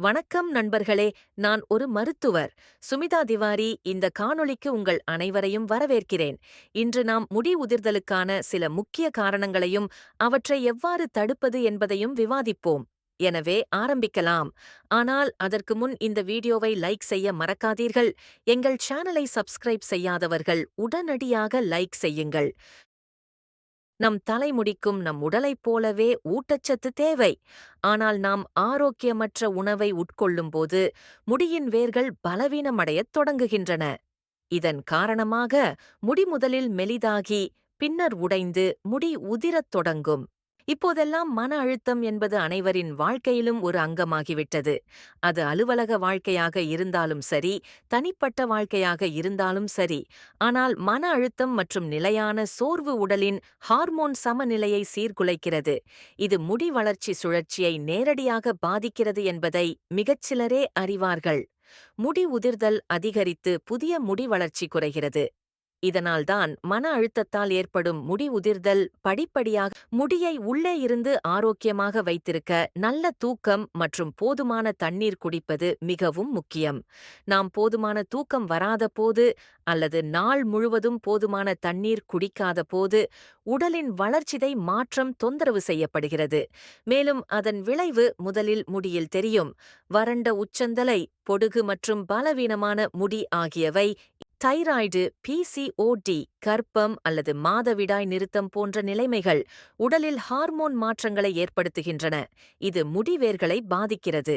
வணக்கம் நண்பர்களே நான் ஒரு மருத்துவர். சுமிதா திவாரி இந்த காணொளிக்கு உங்கள் அனைவரையும் வரவேற்கிறேன். இன்று நாம் முடி உதிர்தலுக்கான சில முக்கிய காரணங்களையும் அவற்றை எவ்வாறு தடுப்பது என்பதையும் விவாதிப்போம். எனவே ஆரம்பிக்கலாம். ஆனால் அதற்கு முன் இந்த வீடியோவை லைக் செய்ய மறக்காதீர்கள். எங்கள் சேனலை சப்ஸ்கிரைப் செய்யாதவர்கள் உடனடியாக லைக் செய்யுங்கள். நம் தலைமுடிக்கும் நம் உடலைப் போலவே ஊட்டச்சத்து தேவை. ஆனால் நாம் ஆரோக்கியமற்ற உணவை உட்கொள்ளும்போது முடியின் வேர்கள் பலவீனமடையத் தொடங்குகின்றன. இதன் காரணமாக முடி முதலில் மெலிதாகி பின்னர் உடைந்து முடி உதிரத் தொடங்கும். இப்போதெல்லாம் மன அழுத்தம் என்பது அனைவரின் வாழ்க்கையிலும் ஒரு அங்கமாகிவிட்டது. அது அலுவலக வாழ்க்கையாக இருந்தாலும் சரி தனிப்பட்ட வாழ்க்கையாக இருந்தாலும் சரி. ஆனால் மன அழுத்தம் மற்றும் நிலையான சோர்வு உடலின் ஹார்மோன் சமநிலையை சீர்குலைக்கிறது. இது முடி வளர்ச்சி சுழற்சியை நேரடியாக பாதிக்கிறது என்பதை மிகச்சிலரே அறிவார்கள். முடி உதிர்தல் அதிகரித்து புதிய முடி வளர்ச்சி குறைகிறது. இதனால்தான் மன அழுத்தத்தால் ஏற்படும் முடி உதிர்தல் படிப்படியாக முடியை உள்ளே இருந்து ஆரோக்கியமாக வைத்திருக்க நல்ல தூக்கம் மற்றும் போதுமான தண்ணீர் குடிப்பது மிகவும் முக்கியம். நாம் போதுமான தூக்கம் வராத போது அல்லது நாள் முழுவதும் போதுமான தண்ணீர் குடிக்காத போது உடலின் வளர்ச்சிதை மாற்றம் தொந்தரவு செய்யப்படுகிறது. மேலும் அதன் விளைவு முதலில் முடியில் தெரியும். வறண்ட உச்சந்தலை பொடுகு மற்றும் பலவீனமான முடி ஆகியவை தைராய்டு பிசிஓடி கர்ப்பம் அல்லது மாதவிடாய் நிறுத்தம் போன்ற நிலைமைகள் உடலில் ஹார்மோன் மாற்றங்களை ஏற்படுத்துகின்றன. இது முடிவேர்களை பாதிக்கிறது.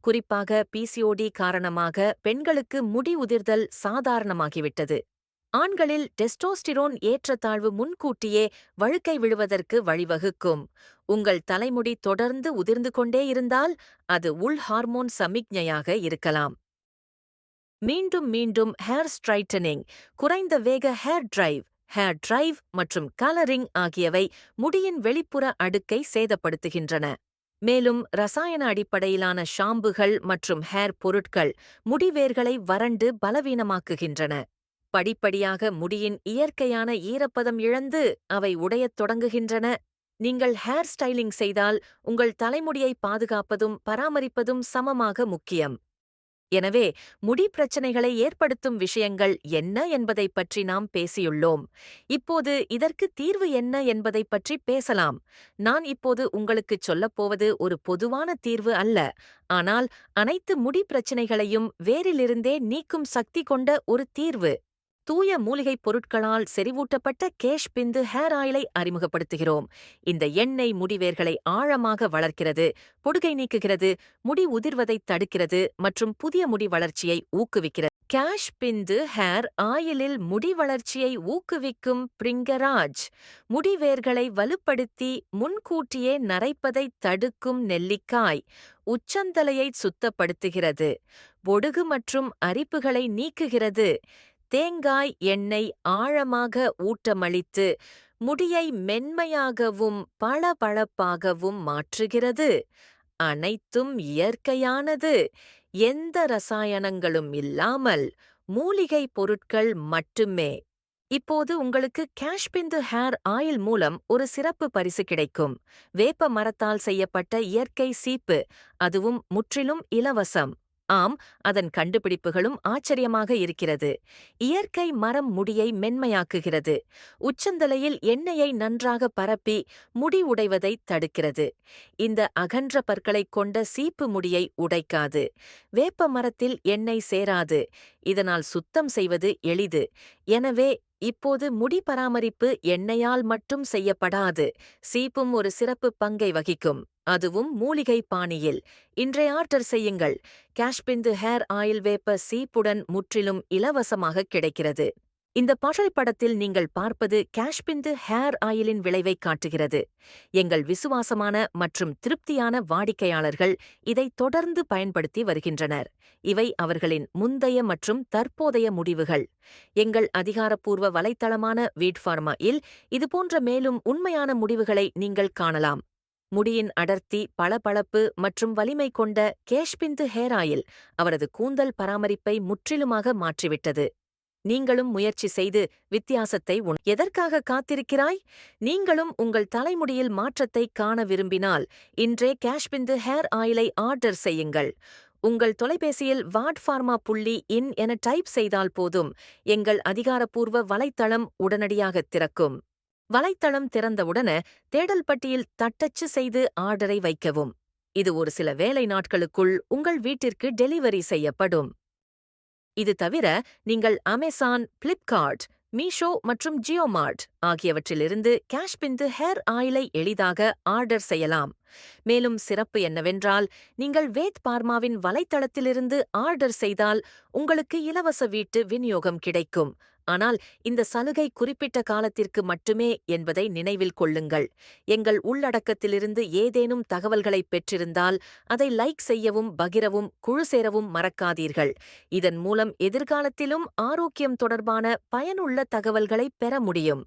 குறிப்பாக பிசிஓடி காரணமாக பெண்களுக்கு முடி உதிர்தல் சாதாரணமாகிவிட்டது. ஆண்களில் டெஸ்டோஸ்டிரோன் ஏற்றத்தாழ்வு முன்கூட்டியே வழுக்கை விழுவதற்கு வழிவகுக்கும். உங்கள் தலைமுடி தொடர்ந்து உதிர்ந்து கொண்டே இருந்தால் அது உள் ஹார்மோன் சமிக்ஞையாக இருக்கலாம். மீண்டும் மீண்டும் ஹேர் ஸ்ட்ரைட்டனிங் குறைந்த வேக ஹேர் டிரைவ் ஹேர் டிரைவ் மற்றும் கலரிங் ஆகியவை முடியின் வெளிப்புற அடுக்கை சேதப்படுத்துகின்றன. மேலும் ரசாயன அடிப்படையிலான ஷாம்புகள் மற்றும் ஹேர் பொருட்கள் முடிவேர்களை வறண்டு பலவீனமாக்குகின்றன. படிப்படியாக முடியின் இயற்கையான ஈரப்பதம் இழந்து அவை உடையத் தொடங்குகின்றன. நீங்கள் ஹேர் ஸ்டைலிங் செய்தால் உங்கள் தலைமுடியை பாதுகாப்பதும் பராமரிப்பதும் சமமாக முக்கியம். எனவே முடி பிரச்சனைகளை ஏற்படுத்தும் விஷயங்கள் என்ன என்பதைப் பற்றி நாம் பேசியுள்ளோம். இப்போது இதற்கு தீர்வு என்ன என்பதைப் பற்றி பேசலாம். நான் இப்போது உங்களுக்குச் சொல்லப்போவது ஒரு பொதுவான தீர்வு அல்ல. ஆனால் அனைத்து முடி பிரச்சனைகளையும் வேரிலிருந்தே நீக்கும் சக்தி கொண்ட ஒரு தீர்வு. தூய மூலிகைப் பொருட்களால் செறிவூட்டப்பட்ட கேஷ் பிந்து ஹேர் ஆயிலை அறிமுகப்படுத்துகிறோம். இந்த எண்ணெய் முடிவேர்களை ஆழமாக வளர்க்கிறது பொடுகை நீக்குகிறது முடி உதிர்வதைத் தடுக்கிறது மற்றும் புதிய முடி வளர்ச்சியை ஊக்குவிக்கிறது. கேஷ் பிந்து ஹேர் ஆயிலில் முடி வளர்ச்சியை ஊக்குவிக்கும் பிரிங்கராஜ் முடிவேர்களை வலுப்படுத்தி முன்கூட்டியே நரைப்பதை தடுக்கும் நெல்லிக்காய் உச்சந்தலையை சுத்தப்படுத்துகிறது பொடுகு மற்றும் அரிப்புகளை நீக்குகிறது. தேங்காய் எண்ணெய் ஆழமாக ஊட்டமளித்து முடியை மென்மையாகவும் பளபளப்பாகவும் மாற்றுகிறது. அனைத்தும் இயற்கையானது. எந்த ரசாயனங்களும் இல்லாமல் மூலிகை பொருட்கள் மட்டுமே. இப்போது உங்களுக்கு கேஷ்பிந்து ஹேர் ஆயில் மூலம் ஒரு சிறப்பு பரிசு கிடைக்கும். வேப்ப மரத்தால் செய்யப்பட்ட இயற்கை சீப்பு அதுவும் முற்றிலும் இலவசம். ஆம் அதன் கண்டுபிடிப்புகளும் ஆச்சரியமாக இருக்கிறது. இயற்கை மரம் முடியை மென்மையாக்குகிறது. உச்சந்தலையில் எண்ணெயை நன்றாக பரப்பி முடி உடைவதை தடுக்கிறது. இந்த அகன்ற பற்களைக் கொண்ட சீப்பு முடியை உடைக்காது. வேப்ப மரத்தில் எண்ணெய் சேராது. இதனால் சுத்தம் செய்வது எளிது. எனவே இப்போது முடி பராமரிப்பு எண்ணெயால் மட்டும் செய்யப்படாது. சீப்பும் ஒரு சிறப்பு பங்கை வகிக்கும். அதுவும் மூலிகை பாணியில். இன்றைய ஆர்டர் செய்யுங்கள். கேஷ்பிந்து ஹேர் ஆயில் வேப்ப சீப்புடன் முற்றிலும் இலவசமாக கிடைக்கிறது. இந்த படத்தில் நீங்கள் பார்ப்பது கேஷ்பிந்து ஹேர் ஆயிலின் விளைவை காட்டுகிறது. எங்கள் விசுவாசமான மற்றும் திருப்தியான வாடிக்கையாளர்கள் இதை தொடர்ந்து பயன்படுத்தி வருகின்றனர். இவை அவர்களின் முந்தைய மற்றும் தற்போதைய முடிவுகள். எங்கள் அதிகாரப்பூர்வ வலைத்தளமான வீட் ஃபார்மா இல் இதுபோன்ற மேலும் உண்மையான முடிவுகளை நீங்கள் காணலாம். முடியின் அடர்த்தி பளபளப்பு மற்றும் வலிமை கொண்ட கேஷ்பிந்து ஹேர் ஆயில் அவரது கூந்தல் பராமரிப்பை முற்றிலுமாக மாற்றிவிட்டது. நீங்களும் முயற்சி செய்து வித்தியாசத்தை உண் எதற்காக காத்திருக்கிறாய்? நீங்களும் உங்கள் தலைமுடியில் மாற்றத்தை காண விரும்பினால் இன்றே கேஷ்பிந்து ஹேர் ஆயிலை ஆர்டர் செய்யுங்கள். உங்கள் தொலைபேசியில் வாட் ஃபார்மா புள்ளி இன் என டைப் செய்தால் போதும். எங்கள் அதிகாரப்பூர்வ வலைத்தளம் உடனடியாக திறக்கும். வலைத்தளம் திறந்தவுடன தேடல் பட்டியில் தட்டச்சு செய்து ஆர்டரை வைக்கவும். இது ஒரு சில வேலை நாட்களுக்குள் உங்கள் வீட்டிற்கு டெலிவரி செய்யப்படும். இது தவிர நீங்கள் அமேசான் பிளிப்கார்ட் மீஷோ மற்றும் ஜியோமார்ட் ஆகியவற்றிலிருந்து கேஷ்பிந்து ஹேர் ஆயிலை எளிதாக ஆர்டர் செய்யலாம். மேலும் சிறப்பு என்னவென்றால் நீங்கள் வேத் பார்மாவின் வலைத்தளத்திலிருந்து ஆர்டர் செய்தால் உங்களுக்கு இலவச வீட்டு விநியோகம் கிடைக்கும். ஆனால் இந்த சலுகை குறிப்பிட்ட காலத்திற்கு மட்டுமே என்பதை நினைவில் கொள்ளுங்கள். எங்கள் உள்ளடக்கத்திலிருந்து ஏதேனும் தகவல்களை பெற்றிருந்தால் அதை லைக் செய்யவும் பகிரவும் குழு சேரவும் மறக்காதீர்கள். இதன் மூலம் எதிர்காலத்திலும் ஆரோக்கியம் தொடர்பான பயனுள்ள தகவல்களை பெற முடியும்.